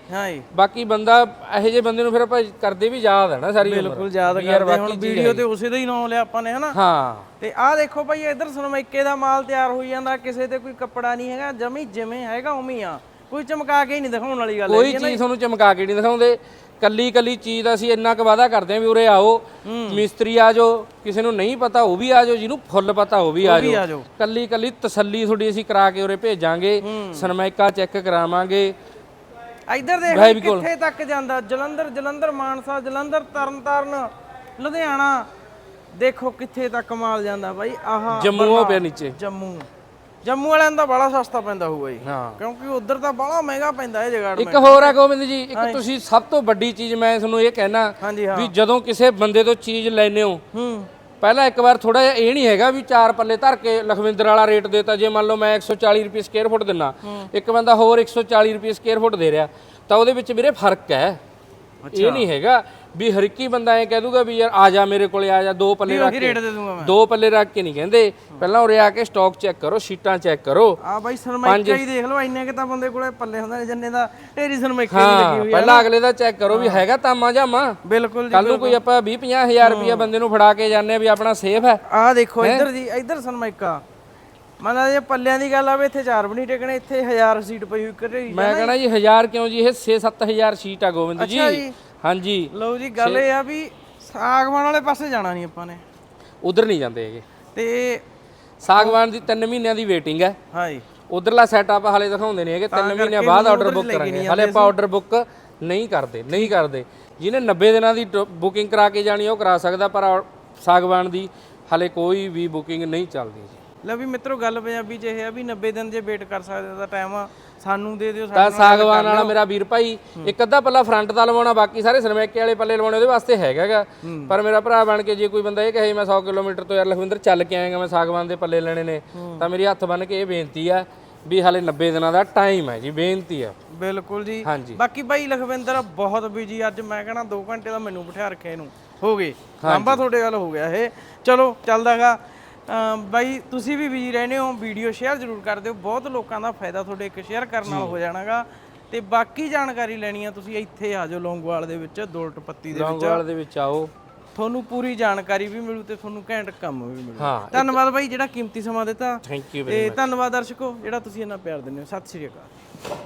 ਬਾਕੀ ਬੰਦਾ ਇਹੋ ਜਿਹੇ ਬੰਦੇ ਨੂੰ ਫਿਰ ਆਪਾਂ ਕਰਦੇ ਵੀ ਯਾਦ ਹੈ ਨਾ ਸਾਰੀ ਬਿਲਕੁਲ ਯਾਦ ਕਰਦੇ ਹੁਣ ਵੀਡੀਓ ਤੇ ਉਸੇ ਦਾ ਹੀ ਨਾਮ ਲਿਆ ਆਪਾਂ ਨੇ ਹਨਾ? ਹਾਂ। ਤੇ ਆਹ ਦੇਖੋ ਭਾਈ ਇੱਧਰ ਸਨਮਾਈਕੇ ਦਾ ਮਾਲ ਤਿਆਰ ਹੋਈ ਜਾਂਦਾ ਕਿਸੇ ਤੇ ਕੋਈ ਕੱਪੜਾ ਨਹੀਂ ਹੈਗਾ ਜਮੀ ਜਿਵੇਂ ਹੈਗਾ ਉਵੇਂ ਆ। ਕੋਈ ਚਮਕਾ ਕੇ ਹੀ ਨਹੀਂ ਦਿਖਾਉਣ ਵਾਲੀ ਗੱਲ ਕੋਈ ਚੀਜ਼ ਤੁਹਾਨੂੰ ਚਮਕਾ ਕੇ ਨਹੀਂ ਦਿਖਾਉਂਦੇ। ਕੱਲੀ ਕੱਲੀ ਚੀਜ਼ ਦਾ ਅਸੀਂ ਇੰਨਾ ਕੁ ਵਾਅਦਾ ਕਰਦੇ ਹਾਂ ਵੀ ਉਰੇ ਆਓ ਮਿਸਤਰੀ ਆ ਜਾਓ ਕਿਸੇ ਨੂੰ ਨਹੀਂ ਪਤਾ ਉਹ ਵੀ ਆ ਜਾਓ ਜਿਹਨੂੰ ਫੁੱਲ ਪਤਾ ਉਹ ਵੀ ਆ ਆ ਜਾਓ। ਕੱਲੀ ਕੱਲੀ ਤਸੱਲੀ ਤੁਹਾਡੀ ਅਸੀਂ ਕਰਾ ਕੇ ਉਰੇ ਭੇਜਾਂਗੇ ਸਨਮਾਇਕਾ ਚੈੱਕ ਕਰਾਵਾਂਗੇ। ਇੱਧਰ ਦੇਖ ਵੀ ਕਿੱਥੇ ਤੱਕ ਜਾਂਦਾ ਜਲੰਧਰ ਜਲੰਧਰ ਮਾਨਸਾ ਜਲੰਧਰ ਤਰਨਤਾਰਨ ਲੁਧਿਆਣਾ ਦੇਖੋ ਕਿੱਥੇ ਤੱਕ ਮਾਲ ਜਾਂਦਾ ਬਾਈ ਆਹ ਜੰਮੂ ਪਿਆ ਨੀਚੇ। ਜੰਮੂ। ਜੰਮੂ ਵਾਲਿਆਂ ਦਾ ਬੜਾ ਸਸਤਾ ਪੈਂਦਾ ਹੋਊਗਾ ਜੀ। ਹਾਂ। ਕਿਉਂਕਿ ਉਧਰ ਤਾਂ ਬੜਾ ਮਹਿੰਗਾ ਪੈਂਦਾ ਇਹ ਜਗਾੜ ਇੱਕ ਹੋਰ ਹੈ ਗੋਬਿੰਦ ਜੀ ਇੱਕ ਤੁਸੀਂ ਸਭ ਤੋਂ ਵੱਡੀ ਚੀਜ਼ ਮੈਂ ਤੁਹਾਨੂੰ ਇਹ ਕਹਿਣਾ ਵੀ ਜਦੋਂ ਕਿਸੇ ਬੰਦੇ ਤੋਂ ਚੀਜ਼ ਲੈਨੇ ਹੋ ਹੂੰ। ਪਹਿਲਾਂ ਇੱਕ ਵਾਰ ਥੋੜਾ ਜਿਹਾ ਇਹ ਨਹੀਂ ਹੈਗਾ ਵੀ ਚਾਰ ਪੱਲੇ ਧਰ ਕੇ ਲਖਵਿੰਦਰ ਵਾਲਾ ਰੇਟ ਦੇਤਾ ਜੇ ਮੰਨ ਲਓ ਮੈਂ 140 ਰੁਪਏ ਸਕੁਅਰ ਫੁੱਟ ਦਿੰਨਾ ਇੱਕ ਬੰਦਾ ਹੋਰ 140 ਰੁਪਏ ਸਕੁਅਰ ਫੁੱਟ ਦੇ ਰਿਹਾ ਤਾਂ ਉਹਦੇ ਵਿੱਚ ਵੀਰੇ ਫ਼ਰਕ ਹੈ। ਇਹ ਨਹੀਂ ਹੈਗਾ ਵੀ ਹਰ ਇੱਕੀ ਬੰਦਾ ਐ ਕਹਿ ਦੂਗਾ ਵੀ ਯਾਰ ਆ ਜਾ ਮੇਰੇ ਕੋਲੇ ਆ ਜਾ ਦੋ ਪੱਲੇ ਰੱਖ ਕੇ। ਰੇਟ ਦੇ ਦੂੰਗਾ ਮੈਂ। ਦੋ ਪੱਲੇ ਰੱਖ ਕੇ ਨਹੀਂ ਕਹਿੰਦੇ। ਪਹਿਲਾਂ ਉਰੇ ਆ ਕੇ ਸਟਾਕ ਚੈੱਕ ਕਰੋ ਸ਼ੀਟਾਂ ਚੈੱਕ ਕਰੋ। ਆ ਬਾਈ ਸਰਮਾਈਕਾ ਹੀ ਦੇਖ ਲਓ ਇੰਨੇ ਕਿ ਤਾਂ ਬੰਦੇ ਕੋਲੇ ਪੱਲੇ ਹੁੰਦੇ ਨੇ ਜੰਨੇ ਦਾ ਢੇਰੀ ਸਰਮਾਈਕਾ ਹੀ ਲੱਗੀ ਹੋਈ ਆ ਪਹਿਲਾਂ ਅਗਲੇ ਦਾ ਚੈੱਕ ਕਰੋ ਵੀ ਹੈਗਾ ਤਾਮਾ ਜਾਮਾ। ਬਿਲਕੁਲ ਜੀ ਕੱਲ ਨੂੰ ਕੋਈ ਆਪਾਂ 20 50000 ਰੁਪਏ ਬੰਦੇ ਨੂੰ ਫੜਾ ਕੇ ਜਾਂਦੇ ਆ ਵੀ ਆਪਣਾ ਸੇਫ ਹੈ। ਆਹ ਦੇਖੋ ਇੱਧਰ ਜੀ ਇੱਧਰ ਸਰਮਾਈਕਾ ਮੰਨ ਜੇ ਪੱਲਿਆਂ ਦੀ ਗੱਲ ਆਵੇ ਇੱਥੇ ਚਾਰ ਵੀ ਨਹੀਂ ਟਿਕਣੇ ਇੱਥੇ 1000 ਸੀਟ ਪਈ ਹੋਈ ਕਰੇ ਮੈਂ ਕਹਣਾ ਜੀ। 1000 ਕਿਉਂ ਜੀ? ਇਹ 6-7000 ਸ਼ੀਟ ਆ ਗੋਬਿੰਦ ਜੀ। ਹਾਂਜੀ। ਲਓ ਜੀ ਗੱਲ ਇਹ ਆ ਵੀ ਸਾਗਵਾਨ ਵਾਲੇ ਪਾਸੇ ਜਾਣਾ ਨਹੀਂ ਆਪਾਂ ਨੇ। ਉਧਰ ਨਹੀਂ ਜਾਂਦੇ ਹੈਗੇ। ਤੇ ਸਾਗਵਾਨ ਦੀ 3 ਮਹੀਨਿਆਂ ਦੀ ਵੇਟਿੰਗ ਹੈ। ਹਾਂ ਜੀ ਉਧਰਲਾ ਸੈਟਅਪ ਹਾਲੇ ਦਿਖਾਉਂਦੇ ਨਹੀਂ ਹੈਗੇ 3 ਮਹੀਨਿਆਂ ਬਾਅਦ ਆਰਡਰ ਬੁੱਕ ਕਰਾਂਗੇ। ਹਾਲੇ ਆਪਾਂ ਆਰਡਰ ਬੁੱਕ ਨਹੀਂ ਕਰਦੇ ਨਹੀਂ ਕਰਦੇ। ਜਿਹਨੇ 90 ਦਿਨਾਂ ਦੀ ਬੁਕਿੰਗ ਕਰਾ ਕੇ ਜਾਣੀ ਉਹ ਕਰਾ ਸਕਦਾ ਪਰ ਸਾਗਵਾਨ ਦੀ ਹਾਲੇ ਕੋਈ ਵੀ ਬੁਕਿੰਗ ਨਹੀਂ ਚੱਲਦੀ ਜੀ। ਲੈ ਵੀ ਮਿੱਤਰੋ ਗੱਲ ਪੰਜਾਬੀ ਚ ਇਹ ਆ ਵੀ 90 ਦਿਨ ਜੇ ਵੇਟ ਕਰ ਸਕਦੇ ਤਾਂ ਟਾਈਮ ਸਾਨੂੰ ਦੇ ਦਿਓ ਤਾਂ ਸਾਡੇ ਸਾਗਵਾਨ ਵਾਲਾ ਮੇਰਾ ਵੀਰ ਭਾਈ ਇੱਕ ਅੱਧਾ ਪੱਲਾ ਫਰੰਟ ਦਾ ਲਵਾਉਣਾ ਬਾਕੀ ਸਾਰੇ ਸਰਮੈਕੇ ਵਾਲੇ ਪੱਲੇ ਲਵਾਉਣੇ ਉਹਦੇ ਵਾਸਤੇ ਹੈਗਾਗਾ ਪਰ ਮੇਰਾ ਭਰਾ ਬਣ ਕੇ ਜੇ ਕੋਈ ਬੰਦਾ ਇਹ ਕਹੇ ਮੈਂ 100 ਕਿਲੋਮੀਟਰ ਤੋਂ ਯਾਰ ਲਖਵਿੰਦਰ ਚੱਲ ਕੇ ਆਏਗਾ ਮੈਂ ਸਾਗਵਾਨ ਦੇ ਪੱਲੇ ਲੈਣੇ ਨੇ ਤਾਂ ਮੇਰੀ ਹੱਥ ਬੰਨ ਕੇ ਇਹ ਬੇਨਤੀ ਆ ਵੀ ਹਾਲੇ 90 ਦਿਨਾਂ ਦਾ ਟਾਈਮ ਹੈ ਜੀ ਬੇਨਤੀ ਆ। ਬਿਲਕੁਲ ਜੀ। ਬਾਕੀ ਬਾਈ ਲਖਵਿੰਦਰ ਬਹੁਤ ਬਿਜ਼ੀ ਅੱਜ ਮੈਂ ਕਹਣਾ 2 ਘੰਟੇ ਦਾ ਮੈਨੂੰ ਬਿਠਾ ਰੱਖਿਆ ਇਹਨੂੰ ਹੋ ਗਏ। ਲਾਂਬਾ ਤੁਹਾਡੇ ਗੱਲ ਹੋ ਗਿਆ ਇਹ। ਚਲੋ ਚੱਲਦਾਗਾ ਬਾਈ ਤੁਸੀਂ ਵੀ ਬਿਜ਼ੀ ਰਹਿੰਦੇ ਹੋ ਵੀਡੀਓ ਸ਼ੇਅਰ ਜ਼ਰੂਰ ਕਰ ਦਿਓ। ਬਹੁਤ ਲੋਕਾਂ ਦਾ ਫਾਇਦਾ ਤੁਹਾਡੇ ਇੱਕ ਸ਼ੇਅਰ ਕਰਨ ਨਾਲ ਹੋ ਜਾਣਾਗਾ। ਤੇ ਬਾਕੀ ਜਾਣਕਾਰੀ ਲੈਣੀ ਆ ਤੁਸੀਂ ਇੱਥੇ ਆ ਜਾਓ ਲੌਂਗੋਵਾਲ ਦੇ ਵਿੱਚ ਦੋਲਟ ਪੱਤੀ ਦੇ ਵਿੱਚ। ਲੌਂਗੋਵਾਲ ਦੇ ਵਿੱਚ ਆਓ। ਤੁਹਾਨੂੰ ਪੂਰੀ ਜਾਣਕਾਰੀ ਵੀ ਮਿਲੂ ਤੇ ਤੁਹਾਨੂੰ ਘੈਂਟ ਕੰਮ ਵੀ ਮਿਲੂ। ਹਾਂ ਧੰਨਵਾਦ ਬਾਈ ਜਿਹੜਾ ਕੀਮਤੀ ਸਮਾਂ ਦਿੱਤਾ। ਥੈਂਕ ਯੂ ਤੇ ਧੰਨਵਾਦ ਦਰਸ਼ਕੋ ਜਿਹੜਾ ਤੁਸੀਂ ਇੰਨਾ ਪਿਆਰ ਦਿੰਦੇ ਹੋ। ਸਤਿ ਸ਼੍ਰੀ ਅਕਾਲ।